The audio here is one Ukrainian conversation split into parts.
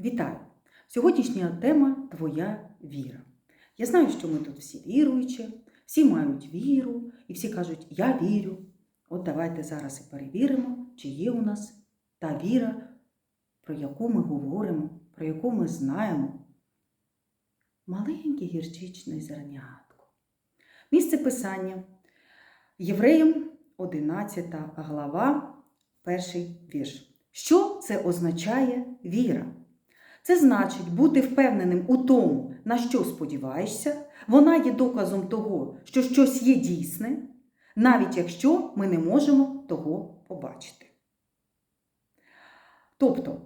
Вітаю! Сьогоднішня тема Твоя віра. Я знаю, що ми тут всі віруючі, всі мають віру, і всі кажуть, я вірю. От давайте зараз і перевіримо, чи є у нас та віра, про яку ми говоримо, про яку ми знаємо. Маленьке гірчичне зернятко. Місце писання Євреям 11 глава, перший вірш. Що це означає віра? Це значить бути впевненим у тому, на що сподіваєшся, вона є доказом того, що щось є дійсне, навіть якщо ми не можемо того побачити. Тобто,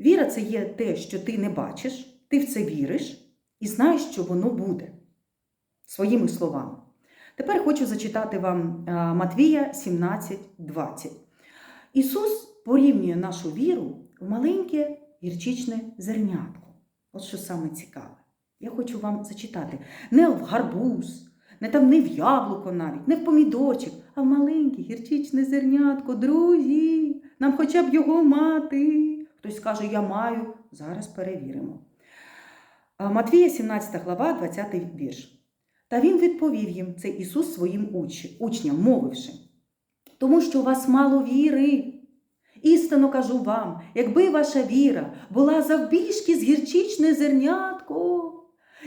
віра це є те, що ти не бачиш, ти в це віриш і знаєш, що воно буде. Своїми словами. Тепер хочу зачитати вам а, Матвія 17:20. Ісус порівнює нашу віру в маленьке гірчичне зернятко. От що саме цікаве. Я хочу вам зачитати. Не в гарбуз, не там не в яблуко навіть, не в помідорчик, а в маленьке гірчичне зернятко. Друзі, нам хоча б його мати. Хтось скаже, я маю. Зараз перевіримо. Матвія, 17 глава, 20 вірш. Та він відповів їм, це Ісус своїм учням, мовивши, тому що у вас мало віри. Істинно кажу вам, якби ваша віра була завбільшки з гірчичне зернятко,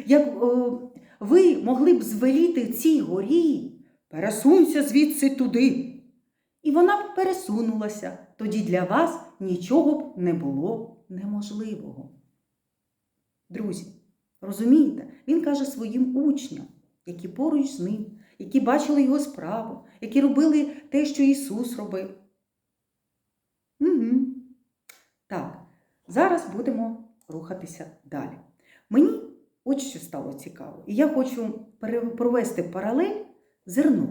як о, ви могли б звеліти цій горі, пересунься звідси туди. І вона б пересунулася, тоді для вас нічого б не було неможливого. Друзі, розумієте, він каже своїм учням, які поруч з ним, які бачили його справу, які робили те, що Ісус робив. Угу. Так, зараз будемо рухатися далі. Мені от що стало цікаво. І я хочу провести паралель зерно.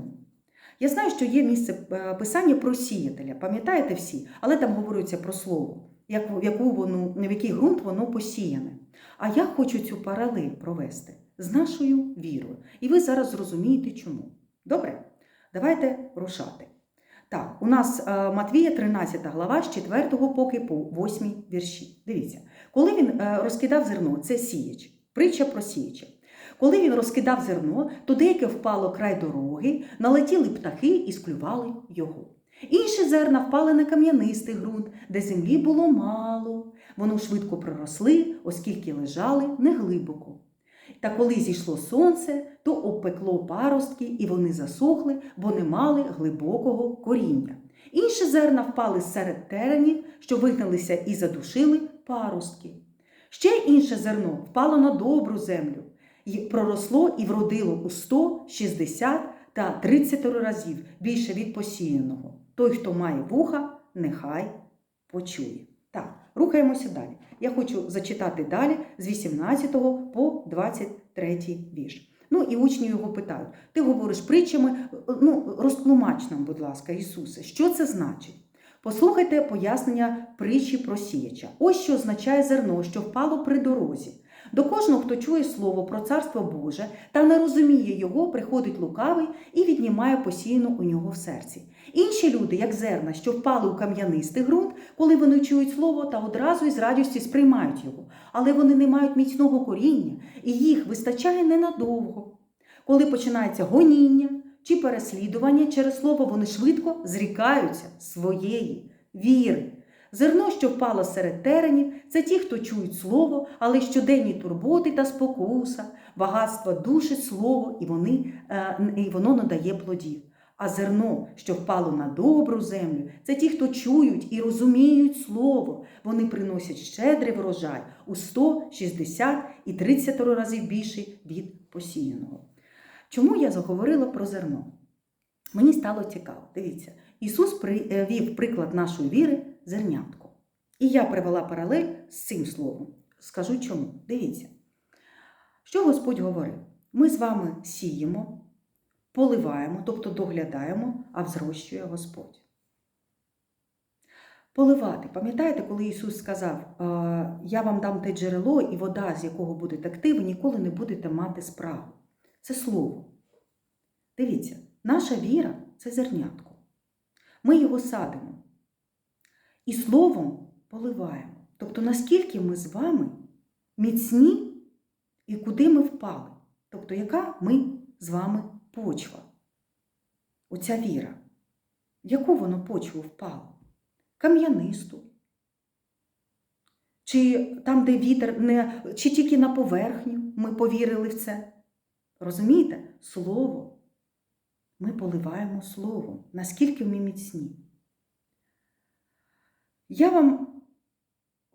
Я знаю, що є місце е, писання про сіятеля, пам'ятаєте всі, але там говориться про слово, як, яку воно, в який ґрунт воно посіяне. А я хочу цю паралель провести з нашою вірою. І ви зараз зрозумієте чому. Добре? Давайте рушати. Так, у нас е, Матвія 13 глава з 4 поки по 8 вірші. Дивіться, коли він е, розкидав зерно, це сіяч, притча про сіяча. Коли він розкидав зерно, то деяке впало край дороги, налетіли птахи і склювали його. Інші зерна впали на кам'янистий ґрунт, де землі було мало. Воно швидко проросли, оскільки лежали неглибоко. Та коли зійшло сонце, то обпекло паростки, і вони засохли, бо не мали глибокого коріння. Інші зерна впали серед теренів, що вигналися і задушили паростки. Ще інше зерно впало на добру землю, і проросло і вродило у 100, 60 та 30 разів більше від посіяного. Той, хто має вуха, нехай почує. Рухаємося далі. Я хочу зачитати далі з 18 по 23 вірш. Ну і учні його питають: ти говориш притчами, ну розтлумач нам, будь ласка, Ісусе, що це значить? Послухайте пояснення притчі про сіяча. Ось що означає зерно, що впало при дорозі. До кожного, хто чує слово про царство Боже та не розуміє його, приходить лукавий і віднімає посіяну у нього в серці. Інші люди, як зерна, що впали у кам'янистий ґрунт, коли вони чують слово та одразу із радістю сприймають його, але вони не мають міцного коріння, і їх вистачає ненадовго. Коли починається гоніння чи переслідування через слово, вони швидко зрікаються своєї віри. Зерно, що впало серед теренів, це ті, хто чують слово, але щоденні турботи та спокуса, багатство душить слово, і, вони, е, і воно надає плодів. А зерно, що впало на добру землю, це ті, хто чують і розуміють слово. Вони приносять щедрий врожай у 100, 60 і 30 разів більший від посіяного. Чому я заговорила про зерно? Мені стало цікаво. Дивіться, Ісус привів приклад нашої віри зернятко. І я привела паралель з цим словом. Скажу чому. Дивіться, що Господь говорив? Ми з вами сіємо, поливаємо, тобто доглядаємо, а взрощує Господь. Поливати. Пам'ятаєте, коли Ісус сказав: «Е, Я вам дам те джерело і вода, з якого буде текти, ви ніколи не будете мати справу. Це слово. Дивіться, наша віра це зернятко. Ми його садимо і словом поливаємо. Тобто, наскільки ми з вами міцні і куди ми впали? Тобто, яка ми з вами почва? Оця віра. В яку воно почву впало? Кам'янисту. Чи там, де вітер, не, чи тільки на поверхню ми повірили в це? Розумієте? Слово. Ми поливаємо словом, наскільки ми міцні. Я вам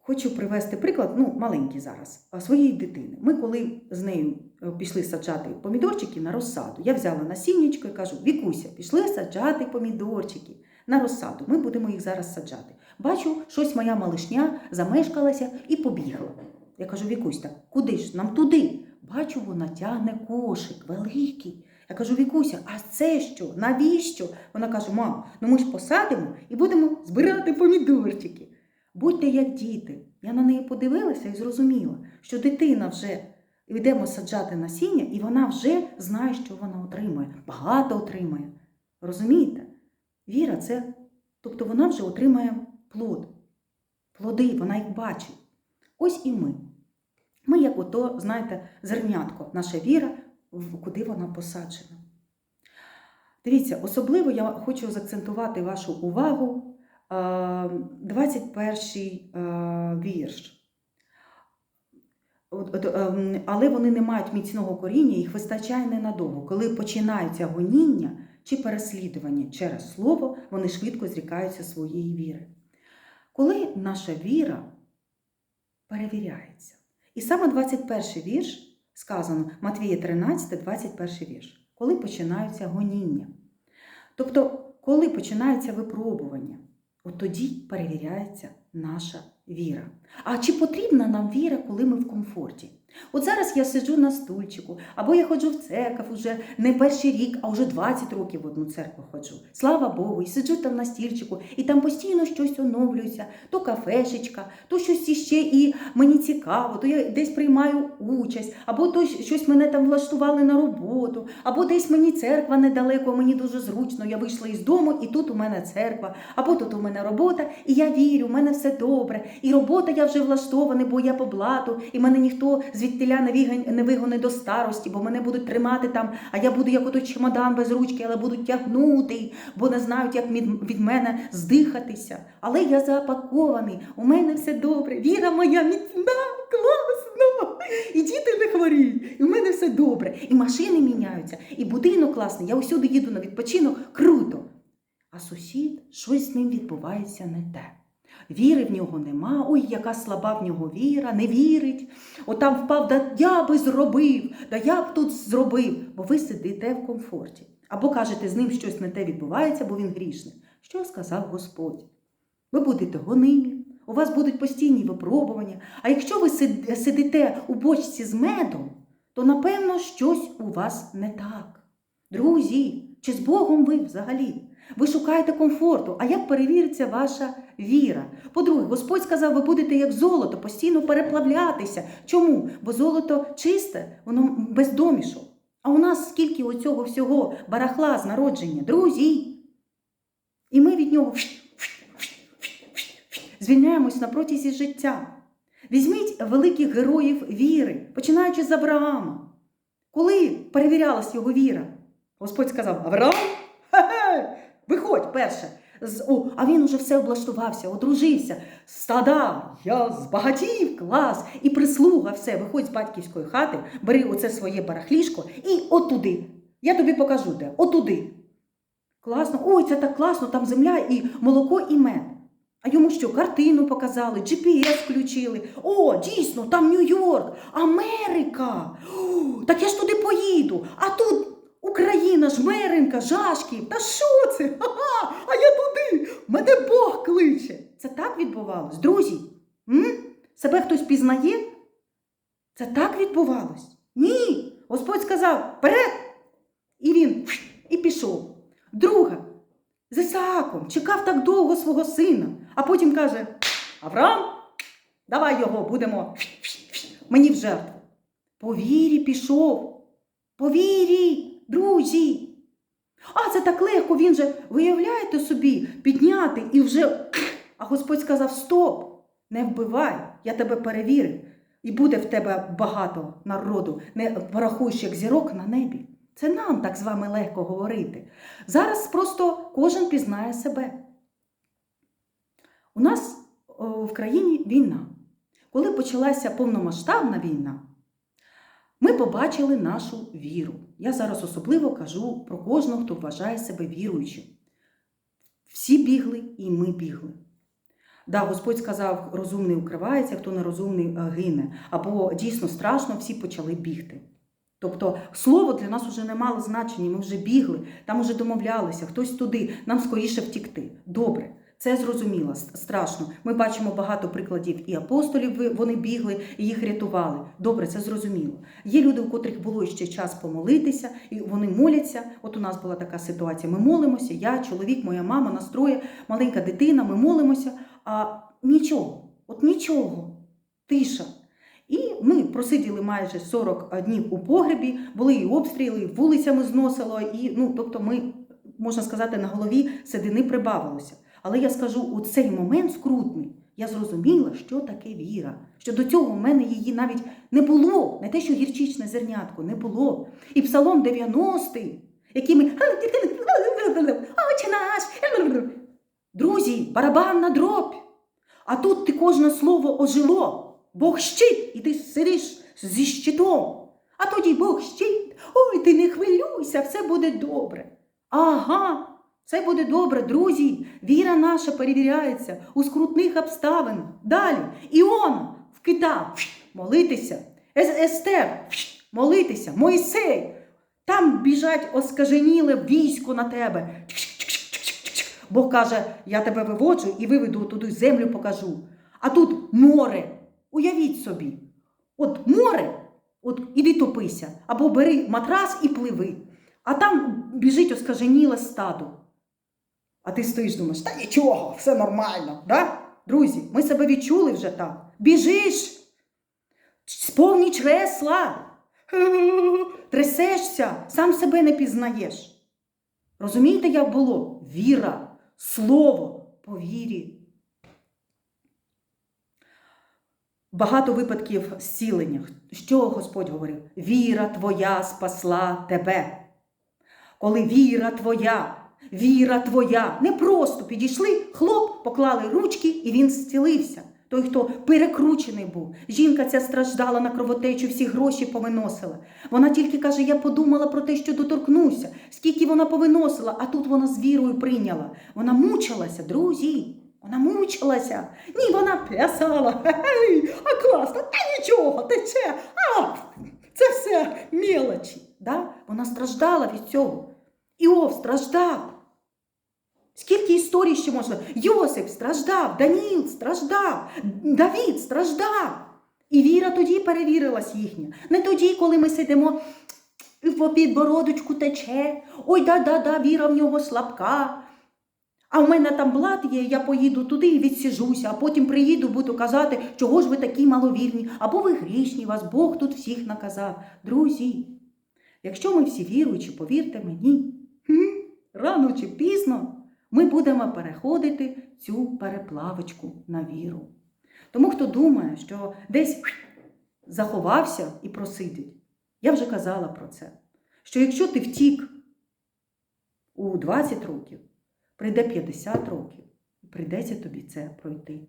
хочу привести приклад, ну, маленький зараз, своєї дитини. Ми, коли з нею е, пішли саджати помідорчики на розсаду, я взяла насіннячко і кажу: Вікуся, пішли саджати помідорчики на розсаду. Ми будемо їх зараз саджати. Бачу, щось моя малишня замешкалася і побігла. Я кажу, Вікусь, так куди ж? Нам туди. Бачу, вона тягне кошик великий. Я кажу, Вікуся, а це що? Навіщо? Вона каже, мам, ну ми ж посадимо і будемо збирати помідорчики. Будьте як діти. Я на неї подивилася і зрозуміла, що дитина вже йдемо саджати насіння, і вона вже знає, що вона отримує. Багато отримує. Розумієте? Віра це, тобто вона вже отримає плод. Плоди, вона їх бачить. Ось і ми. Ми, як ото, знаєте, зернятко, наша віра, куди вона посаджена. Дивіться, особливо я хочу заакцентувати вашу увагу 21-й е, вірш. От- от, ем, Але вони не мають міцного коріння, їх вистачає ненадовго. Коли починається гоніння чи переслідування через слово, вони швидко зрікаються своєї віри. Коли наша віра перевіряється. І саме 21 вірш сказано Матвія 13, 21 вірш, коли починаються гоніння. Тобто, коли починається випробування, от тоді перевіряється наша віра. А чи потрібна нам віра, коли ми в комфорті? От зараз я сиджу на стульчику, або я ходжу в церкву вже не перший рік, а вже 20 років в одну церкву ходжу. Слава Богу, і сиджу там на стільчику, і там постійно щось оновлюється, то кафешечка, то щось іще, і мені цікаво, то я десь приймаю участь, або то щось мене там влаштували на роботу, або десь мені церква недалеко, мені дуже зручно. Я вийшла із дому, і тут у мене церква, або тут у мене робота, і я вірю, у мене все добре. І робота я вже влаштований, бо я по блату, і мене ніхто звідтиля не вигон- не вигоне до старості, бо мене будуть тримати там, а я буду як отой чемодан без ручки, але будуть тягнути, бо не знають, як від, мене здихатися. Але я запакований, у мене все добре, віра моя міцна, класно. І діти не хворіють, і у мене все добре. І машини міняються, і будинок класний. Я усюди їду на відпочинок, круто. А сусід, щось з ним відбувається не те. Віри в нього нема, ой, яка слаба в нього віра, не вірить. Отам впав, да я би зробив, да я б тут зробив, бо ви сидите в комфорті. Або кажете, з ним щось не те відбувається, бо він грішний. Що сказав Господь? Ви будете гонимі, у вас будуть постійні випробування. А якщо ви сидите у бочці з медом, то напевно щось у вас не так. Друзі, чи з Богом ви взагалі? Ви шукаєте комфорту, а як перевіриться ваша віра? По-друге, Господь сказав, ви будете як золото, постійно переплавлятися. Чому? Бо золото чисте, воно без домішок. А у нас скільки оцього всього барахла з народження, друзі. І ми від нього звільняємось на протязі життя. Візьміть великих героїв віри, починаючи з Авраама. Коли перевірялась його віра, Господь сказав: Авраам, хе-хе, виходь перше. З, о, а він уже все облаштувався, одружився. Стада, я збагатів, клас, і прислуга, все, виходь з батьківської хати, бери оце своє барахлішко і отуди. Я тобі покажу де, отуди. Класно, ой, це так класно, там земля і молоко, і мед. А йому що, картину показали, GPS включили. О, дійсно, там Нью-Йорк, Америка. О, так я ж туди поїду. А тут Україна, жмеренка, Жашків. Та що це? Ха-ха, а я туди. Мене Бог кличе. Це так відбувалось, друзі? М? Себе хтось пізнає? Це так відбувалось? Ні. Господь сказав вперед. І він і пішов. Друга з Ісааком чекав так довго свого сина, а потім каже: Авраам, давай його будемо мені в жертву. По вірі пішов. По вірі, друзі. А це так легко, він же, виявляєте собі, підняти і вже. А Господь сказав: Стоп! не вбивай, я тебе перевірив. І буде в тебе багато народу, не порахуєш як зірок на небі. Це нам так з вами легко говорити. Зараз просто кожен пізнає себе. У нас в країні війна. Коли почалася повномасштабна війна, ми побачили нашу віру. Я зараз особливо кажу про кожного, хто вважає себе віруючим. Всі бігли, і ми бігли. Да, Господь сказав, розумний укривається, хто нерозумний е, гине. Або дійсно страшно, всі почали бігти. Тобто слово для нас вже не мало значення, ми вже бігли, там вже домовлялися, хтось туди, нам скоріше втікти. Добре, це зрозуміло, страшно. Ми бачимо багато прикладів і апостолів, вони бігли і їх рятували. Добре, це зрозуміло. Є люди, у котрих було ще час помолитися, і вони моляться. От у нас була така ситуація. Ми молимося, я, чоловік, моя мама, настроє, маленька дитина, ми молимося, а нічого, от нічого, тиша. І ми просиділи майже 40 днів у погребі, були і обстріли, і вулицями зносило, і ну, тобто ми, можна сказати, на голові седини прибавилося. Але я скажу, у цей момент скрутний, я зрозуміла, що таке віра. Що до цього в мене її навіть не було, не те, що гірчичне зернятко, не було. І псалом 90-й, який ми Отче наш. Друзі, барабанна дробь. А тут ти кожне слово ожило. Бог щит, і ти сидиш зі щитом. А тоді Бог щит. Ой, ти не хвилюйся, все буде добре. Ага, все буде добре, друзі. Віра наша перевіряється у скрутних обставинах. Далі. Іона в кита молитися. Естер молитися. Мойсей. Там біжать оскаженіле військо на тебе. Бог каже, я тебе виводжу і виведу туди землю покажу. А тут море. Уявіть собі. От море, от іди топися, або бери матрас і пливи. А там біжить оскаженіле стадо. А ти стоїш, думаєш, та нічого, все нормально. Да? Друзі, ми себе відчули вже так. Біжиш, сповні чресла, трясешся, сам себе не пізнаєш. Розумієте, як було? Віра, слово по вірі. Багато випадків зцілення. Що Господь говорив? Віра твоя спасла тебе. Коли віра твоя, віра твоя, не просто підійшли, хлоп, поклали ручки, і він зцілився. Той, хто перекручений був. Жінка ця страждала на кровотечу, всі гроші повиносила. Вона тільки каже: я подумала про те, що доторкнуся, скільки вона повиносила, а тут вона з вірою прийняла. Вона мучилася, друзі. Вона мучилася. Ні, вона плясала. А класно, та нічого, тече. А, це все мелочі. Да? Вона страждала від цього. Іов страждав. Скільки історій ще можна? Йосип страждав, Даніл страждав, Давід страждав. І віра тоді перевірилась їхня. Не тоді, коли ми сидимо по підбородочку тече. Ой, да-да-да, віра в нього слабка. А в мене там блат є, я поїду туди і відсіжуся, а потім приїду, буду казати, чого ж ви такі маловірні, або ви грішні, вас Бог тут всіх наказав. Друзі, якщо ми всі віруючі, повірте мені, рано чи пізно ми будемо переходити цю переплавочку на віру. Тому хто думає, що десь заховався і просидить, я вже казала про це. Що якщо ти втік у 20 років, прийде 50 років, і прийдеться тобі це пройти.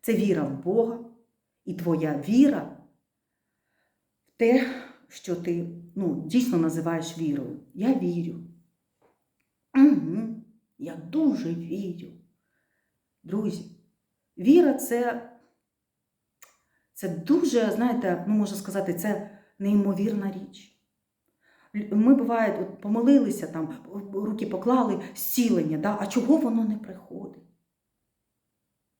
Це віра в Бога і твоя віра в те, що ти ну, дійсно називаєш вірою. Я вірю. Угу. Я дуже вірю. Друзі, віра це, це дуже, знаєте, ну можна сказати, це неймовірна річ. Ми буває, от помолилися там, руки поклали, зцілення, да? а чого воно не приходить?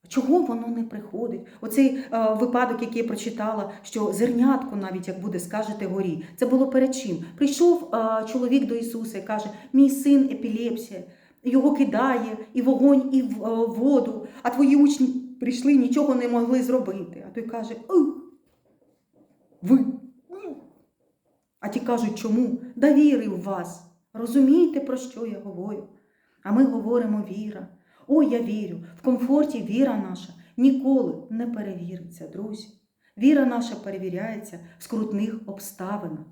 Чого воно не приходить? Оцей е, випадок, який я прочитала, що зернятко, навіть як буде, скажете горі, це було перед чим? Прийшов е, чоловік до Ісуса і каже: мій син епілепсія, його кидає і вогонь, і в е, воду, а твої учні прийшли, нічого не могли зробити. А той каже: ви. А ті кажуть, чому? Да віри в вас. Розумієте, про що я говорю? А ми говоримо віра. Ой, я вірю, в комфорті віра наша ніколи не перевіриться, друзі. Віра наша перевіряється в скрутних обставинах.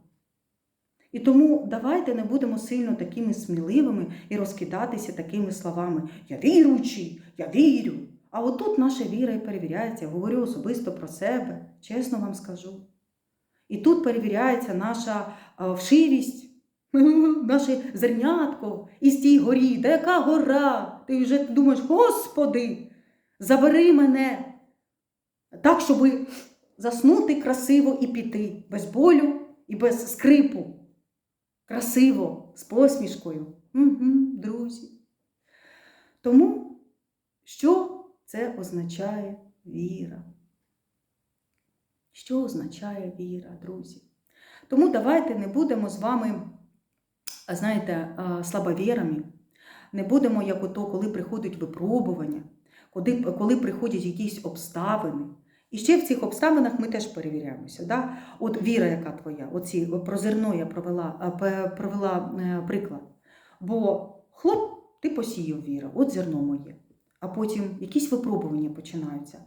І тому давайте не будемо сильно такими сміливими і розкидатися такими словами Я віруючий, я вірю. А отут наша віра і перевіряється, я говорю особисто про себе, чесно вам скажу. І тут перевіряється наша вшивість, наше зернятко із тій горі. Та яка гора? Ти вже думаєш, Господи, забери мене так, щоб заснути красиво і піти, без болю і без скрипу. Красиво, з посмішкою. Угу, друзі. Тому, що це означає віра? Що означає віра, друзі? Тому давайте не будемо з вами, знаєте, слабовірами, не будемо, як ото, коли приходять випробування, коли, приходять якісь обставини. І ще в цих обставинах ми теж перевіряємося. Да? От віра, яка твоя, оці про зерно я провела, провела е, приклад. Бо хлоп, ти посіяв віру, от зерно моє. А потім якісь випробування починаються.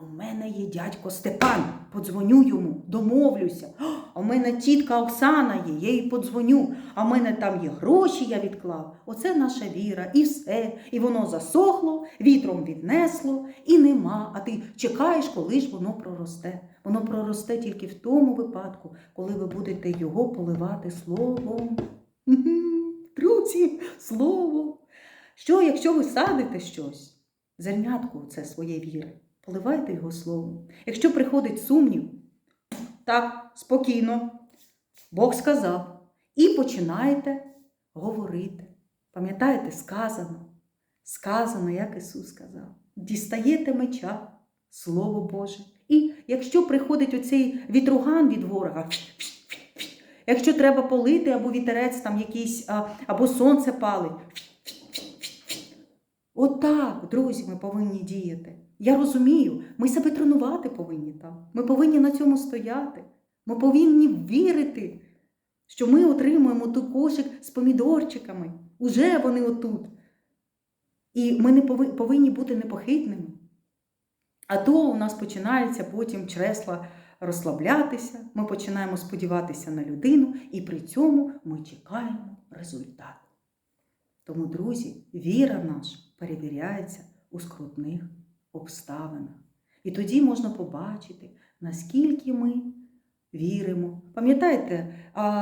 В мене є дядько Степан, подзвоню йому, домовлюся. В мене тітка Оксана є, я їй подзвоню. А в мене там є гроші, я відклав. Оце наша віра, і все. І воно засохло, вітром віднесло, і нема. А ти чекаєш, коли ж воно проросте. Воно проросте тільки в тому випадку, коли ви будете його поливати словом. Друзі, слово. Що, якщо ви садите щось, зернятку це своє віри, поливайте його словом. Якщо приходить сумнів, так, спокійно, Бог сказав, і починаєте говорити. Пам'ятаєте, сказано, сказано, як Ісус сказав. Дістаєте меча, Слово Боже. І якщо приходить оцей вітруган від ворога, якщо треба полити, або вітерець там якийсь, або сонце палить. Отак, друзі, ми повинні діяти. Я розумію, ми себе тренувати повинні там. Ми повинні на цьому стояти. Ми повинні вірити, що ми отримуємо ту кошик з помідорчиками. Уже вони отут. І ми не пови- повинні бути непохитними. А то у нас починається потім чресла розслаблятися, ми починаємо сподіватися на людину, і при цьому ми чекаємо результат. Тому, друзі, віра наша перевіряється у скрутних обставинах. І тоді можна побачити, наскільки ми віримо. Пам'ятаєте,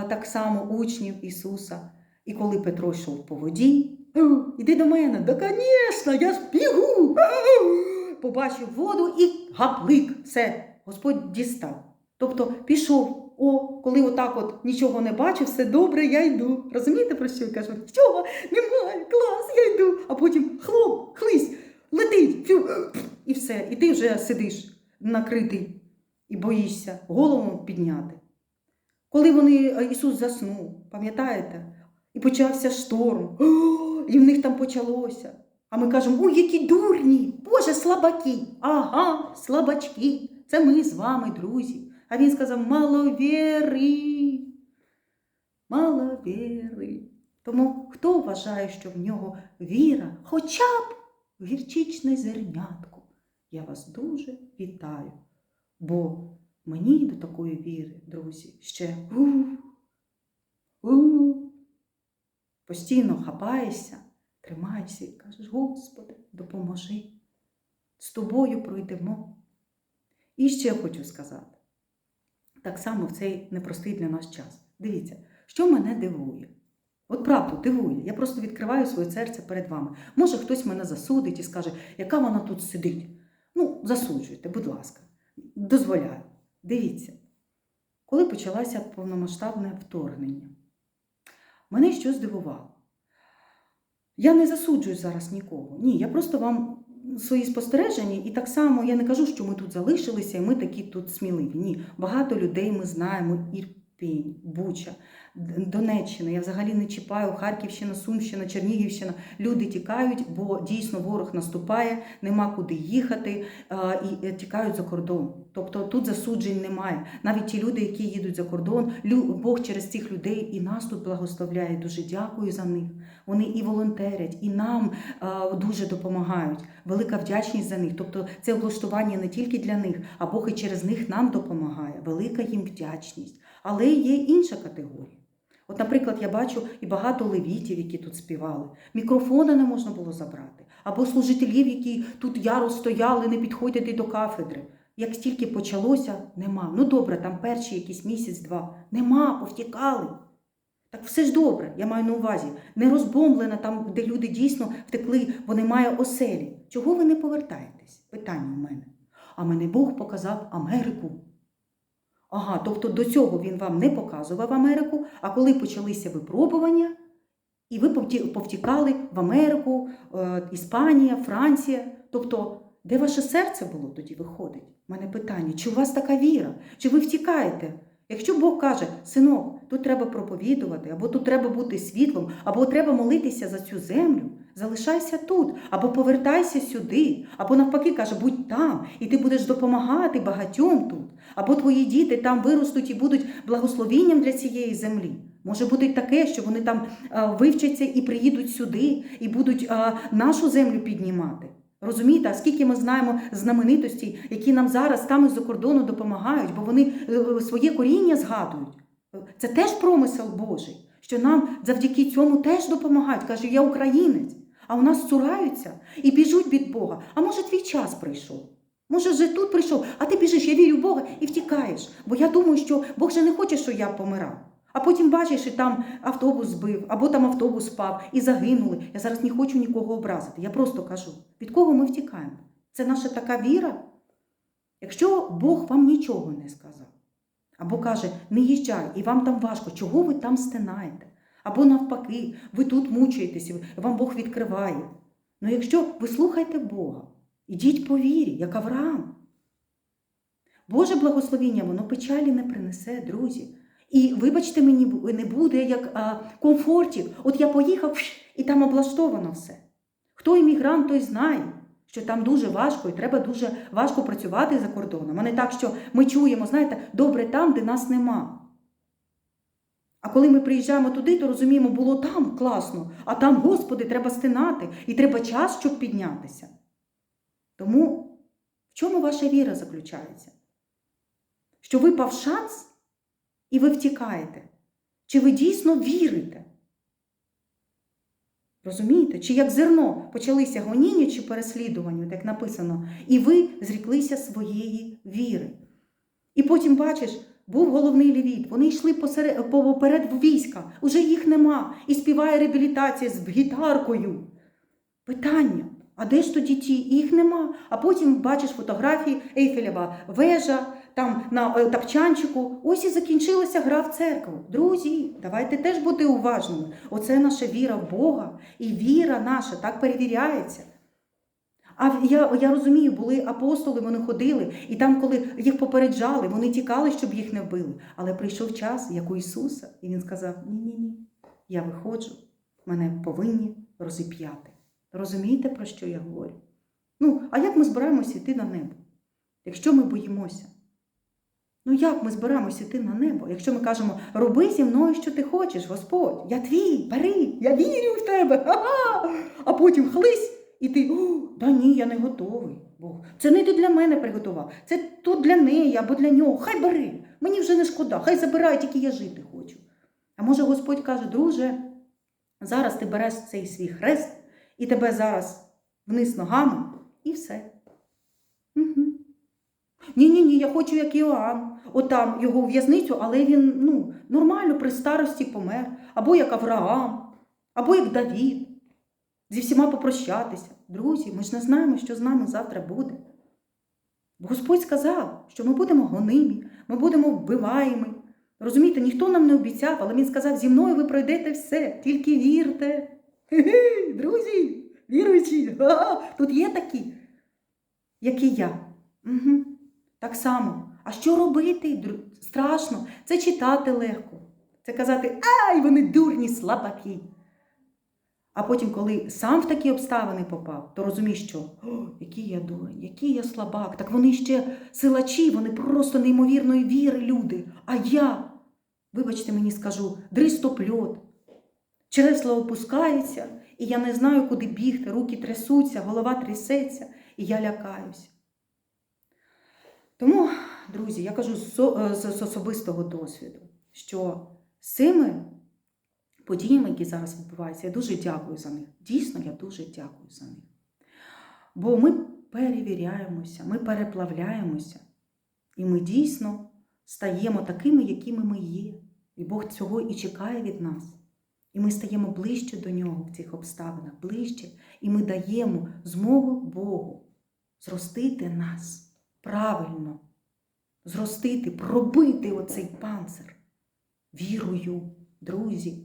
так само учнів Ісуса, і коли Петро йшов по воді, іди до мене, да, звісно, я ж бігу. Побачив воду і гаплик, все, Господь дістав. Тобто пішов, о, коли отак от нічого не бачив, все добре, я йду. Розумієте, про що я кажу? Нічого немає, клас, я йду. А потім хлоп, хлись, летить, фю, і все. І ти вже сидиш накритий і боїшся голову підняти. Коли вони, е, Ісус заснув, пам'ятаєте? І почався шторм, і в них там почалося. А ми кажемо, ой, які дурні, Боже, слабаки. Ага, слабачки. Це ми з вами, друзі. А він сказав, мало віри. Мало віри. Тому хто вважає, що в нього віра, хоча б гірчичне зернятко, я вас дуже вітаю. Бо мені до такої віри, друзі, ще у, у, постійно хапаєшся, тримайся і кажеш, Господи, допоможи. З тобою пройдемо. І ще хочу сказати, так само в цей непростий для нас час. Дивіться, що мене дивує. От правду дивує. Я просто відкриваю своє серце перед вами. Може, хтось мене засудить і скаже, яка вона тут сидить. Ну, засуджуйте, будь ласка, дозволяю. Дивіться, коли почалося повномасштабне вторгнення, мене що здивувало. Я не засуджую зараз нікого. Ні, я просто вам свої спостереження, і так само я не кажу, що ми тут залишилися, і ми такі тут сміливі. Ні, багато людей ми знаємо і Ірпінь, Буча, Донеччина. Я взагалі не чіпаю Харківщина, Сумщина, Чернігівщина. Люди тікають, бо дійсно ворог наступає, нема куди їхати і тікають за кордон. Тобто тут засуджень немає. Навіть ті люди, які їдуть за кордон, Бог через цих людей і нас тут благословляє. Дуже дякую за них. Вони і волонтерять, і нам дуже допомагають. Велика вдячність за них. Тобто це облаштування не тільки для них, а Бог і через них нам допомагає. Велика їм вдячність. Але є інша категорія. От, наприклад, я бачу і багато левітів, які тут співали. Мікрофона не можна було забрати. Або служителів, які тут яро стояли, не підходять до кафедри. Як тільки почалося, нема. Ну добре, там перші якісь місяць-два. Нема, повтікали. Так все ж добре, я маю на увазі. Не розбомблена там, де люди дійсно втекли, бо немає оселі. Чого ви не повертаєтесь? Питання у мене. А мене Бог показав Америку. Ага, тобто до цього він вам не показував Америку, а коли почалися випробування, і ви повті- повтікали в Америку, е, Іспанія, Франція. Тобто, де ваше серце було тоді виходить? У мене питання, чи у вас така віра? Чи ви втікаєте? Якщо Бог каже, синок, тут треба проповідувати, або тут треба бути світлом, або треба молитися за цю землю, залишайся тут, або повертайся сюди, або навпаки каже, будь там, і ти будеш допомагати багатьом тут, або твої діти там виростуть і будуть благословінням для цієї землі. Може бути таке, що вони там вивчаться і приїдуть сюди, і будуть нашу землю піднімати. Розумієте, а скільки ми знаємо знаменитостей, які нам зараз там із-за кордону допомагають, бо вони е, своє коріння згадують. Це теж промисел Божий, що нам завдяки цьому теж допомагають. Каже, я українець, а у нас цураються і біжуть від Бога. А може, твій час прийшов? Може, вже тут прийшов, а ти біжиш, я вірю в Бога і втікаєш. Бо я думаю, що Бог же не хоче, щоб я помирав. А потім бачиш, і там автобус збив, або там автобус впав і загинули. Я зараз не хочу нікого образити. Я просто кажу, від кого ми втікаємо? Це наша така віра. Якщо Бог вам нічого не сказав, або каже, не їжджай, і вам там важко, чого ви там стинаєте? Або навпаки, ви тут мучаєтеся, вам Бог відкриває. Ну якщо ви слухайте Бога, ідіть по вірі, як Авраам. Боже благословіння, воно печалі не принесе, друзі. І вибачте мені, не буде як а, комфортік. От я поїхав і там облаштовано все. Хто іммігрант, той знає, що там дуже важко і треба дуже важко працювати за кордоном. А не так, що ми чуємо, знаєте, добре там, де нас нема. А коли ми приїжджаємо туди, то розуміємо, було там класно, а там, Господи, треба стинати і треба час, щоб піднятися. Тому в чому ваша віра заключається? Що випав шанс і ви втікаєте? Чи ви дійсно вірите? Розумієте? Чи як зерно почалися гоніння чи переслідування, як написано, і ви зріклися своєї віри. І потім бачиш, був головний левіт, вони йшли посеред, поперед війська, уже їх нема, і співає реабілітація з гітаркою. Питання, а де ж тоді ті? Їх нема. А потім бачиш фотографії Ейфелєва вежа, там на е, тапчанчику. Ось і закінчилася гра в церкву. Друзі, давайте теж бути уважними. Оце наша віра в Бога. І віра наша так перевіряється. А я, я розумію, були апостоли, вони ходили, і там, коли їх попереджали, вони тікали, щоб їх не вбили. Але прийшов час, як у Ісуса, і Він сказав: Ні-ні ні, я виходжу, мене повинні розіп'яти. Розумієте, про що я говорю? Ну, а як ми збираємося йти на небо? Якщо ми боїмося? Ну як ми збираємося йти на небо? Якщо ми кажемо, роби зі мною, що ти хочеш, Господь, я твій, бери, я вірю в тебе. А потім хлись, ні, я не готовий. Бог. Це не ти для мене приготував, це тут для неї або для нього. Хай бери. Мені вже не шкода, хай забирай, тільки я жити хочу. А може Господь каже, друже, зараз ти береш цей свій хрест і тебе зараз вниз ногами, і все. Угу. Ні-ні, ні, я хочу, як Іоанн. Отам його у в'язницю, але він ну, нормально при старості помер. Або як Авраам, або як Давід. Зі всіма попрощатися. Друзі, ми ж не знаємо, що з нами завтра буде. Господь сказав, що ми будемо гонимі, ми будемо вбиваємі. Розумієте, ніхто нам не обіцяв, але він сказав, зі мною ви пройдете все, тільки вірте. Друзі, віруючі, тут є такі, як і я. Угу. Так само. А що робити? Страшно. Це читати легко. Це казати, ай, вони дурні, слабаки. А потім, коли сам в такі обставини попав, то розумієш, що який я дурень, який я слабак. Так вони ще силачі, вони просто неймовірної віри люди. А я, вибачте, мені скажу, дристопльот. Чересло опускається, і я не знаю, куди бігти, руки трясуться, голова трясеться, і я лякаюся. Тому, друзі, я кажу з особистого досвіду, що з цими подіями, які зараз відбуваються, я дуже дякую за них. Дійсно, я дуже дякую за них. Бо ми перевіряємося, ми переплавляємося, і ми дійсно стаємо такими, якими ми є. І Бог цього і чекає від нас. І ми стаємо ближче до нього в цих обставинах, ближче, і ми даємо змогу Богу зростити нас правильно, зростити, пробити оцей панцир вірою, друзі.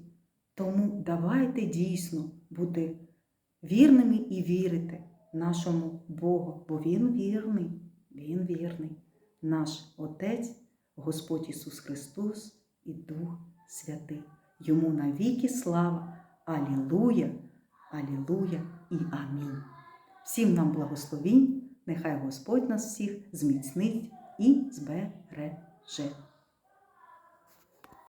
Тому давайте дійсно бути вірними і вірити нашому Богу, бо Він вірний, Він вірний, наш Отець, Господь Ісус Христос і Дух Святий. Йому навіки слава. Алілуя, Алілуя і Амінь. Всім нам благословінь, нехай Господь нас всіх зміцнить і збереже.